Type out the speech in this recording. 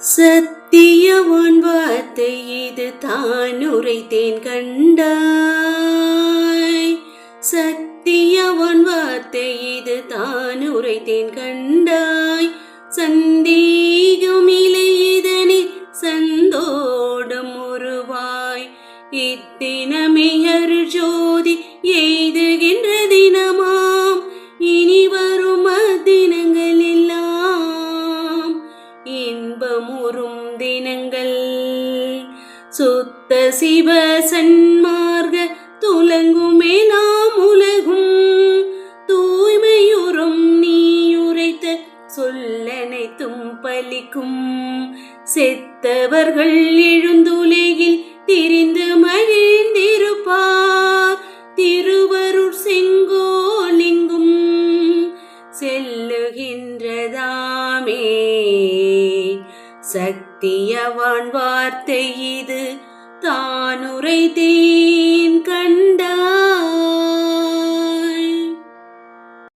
சத்தியவான் வார்த்தை இது தான் உரைத்தேன் கண்டாய். சத்தியவான் வார்த்தை இது தான் உரைத்தேன் கண்டாய். சந்தேகமில்லை இதனை சந்தோடம் உருவாய். இத்தினமே அருஜோ இன்பமுறும் தினங்கள். சுத்த சிவ சன்மார்க துலங்குமே நாம் உலகும். தூய்மையுறும் நீ உரைத்த சொல்லனைத்தும் பலிக்கும். செத்தவர்கள் எழுந்துலகில் திரிந்து மகிழ்ந்திருப்பார். திருவருட் செங்கோலிங்கும் செல்லுகின்றதாமே. சக்தியவான் வார்த்தை இது. தானுரை